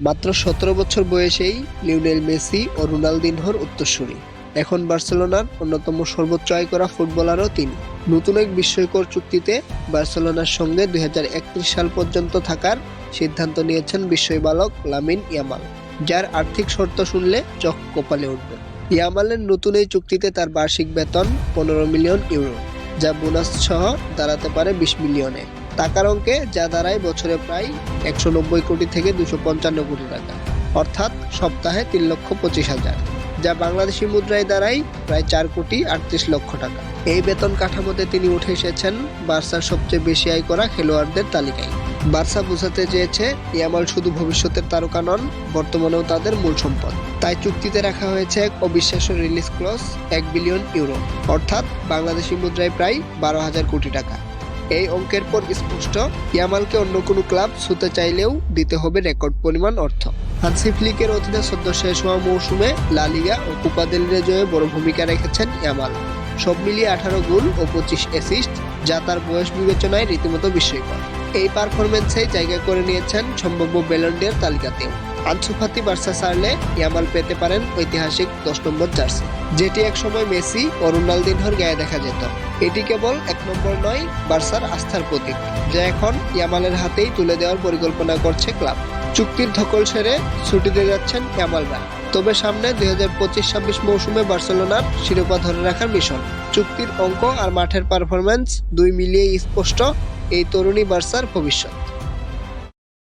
মাত্র সতেরো বছর বয়সেই লিওনেল মেসি ও রোনালদিনহোর উত্তরসূরি। এখন বার্সেলোনার অন্যতম সর্বোচ্চ আয় করা ফুটবলারও তিনি। নতুন এক বিস্ময়কর চুক্তিতে বার্সেলোনার সঙ্গে দুই সাল পর্যন্ত থাকার সিদ্ধান্ত নিয়েছেন বিস্ময় বালক লামিন ইয়ামাল, যার আর্থিক শর্ত শুনলে চোখ কপালে উঠবে। ইয়ামালের নতুন এই চুক্তিতে তার বার্ষিক বেতন পনেরো মিলিয়ন ইউরো, যা বোনাস সহ দাঁড়াতে পারে বিশ মিলিয়নে। টাকার অঙ্কে যা দাঁড়ায় বছরে প্রায় একশো নব্বই কোটি থেকে দুশো পঞ্চান্ন কোটি টাকা, অর্থাৎ সপ্তাহে তিন লক্ষ পঁচিশ হাজার, যা বাংলাদেশি মুদ্রায় দাঁড়ায় প্রায় চার কোটি আটত্রিশ লক্ষ টাকা। এই বেতন কাঠামোতে তিনি উঠে এসেছেন বার্সার সবচেয়ে বেশি আয় করা খেলোয়াড়দের তালিকায়। বার্সা বোঝাতে চেয়েছে, ইয়ামাল শুধু ভবিষ্যতের তারকা নন, বর্তমানেও তাদের মূল সম্পদ। তাই চুক্তিতে রাখা হয়েছে এক অবিশ্বাস্য রিলিজ ক্লস, এক বিলিয়ন ইউরো, অর্থাৎ বাংলাদেশি মুদ্রায় প্রায় বারো হাজার কোটি টাকা। এই অঙ্কের পর স্পষ্ট, ইয়ামালকে অন্য কোনো ক্লাব ছুতে চাইলেও দিতে হবে রেকর্ড পরিমাণ অর্থ। হানসি ফ্লিকের অধীনে সদ্য শেষ হওয়া মৌসুমে লালিগা ও কুপা দেল রে জয়ে বড় ভূমিকা রেখেছেন ইয়ামাল। সব মিলিয়ে আঠারো গোল ও পঁচিশ অ্যাসিস্ট যা তার বয়স বিবেচনায় রীতিমতো বিস্ময়কর। এই পারফরমেন্সেই জায়গা করে নিয়েছেন সম্ভাব্য বেলন্ডের তালিকাতেও আনসু ফাতি বার্সা ছাড়লে ইয়ামাল পেতে পারেন ঐতিহাসিক দশ নম্বর জার্সি। যেটি একসময় মেসি ও রোনালদিনহোর গায়ে দেখা যেত। এটি কেবল এক নম্বর নয়, বার্সার আস্থার প্রতীক, যা এখন ইয়ামালের হাতেই তুলে দেওয়ার পরিকল্পনা করছে ক্লাব। চুক্তির ধকল সেরে ছুটিতে যাচ্ছেন ইয়ামালরা। তবে সামনে দুই হাজার পঁচিশ ছাব্বিশ মৌসুমে বার্সেলোনার শিরোপা ধরে রাখার মিশন। চুক্তির অঙ্ক আর মাঠের পারফরমেন্স দুই মিলিয়ে স্পষ্ট। এই তরুণী বার্সার ভবিষ্যৎ।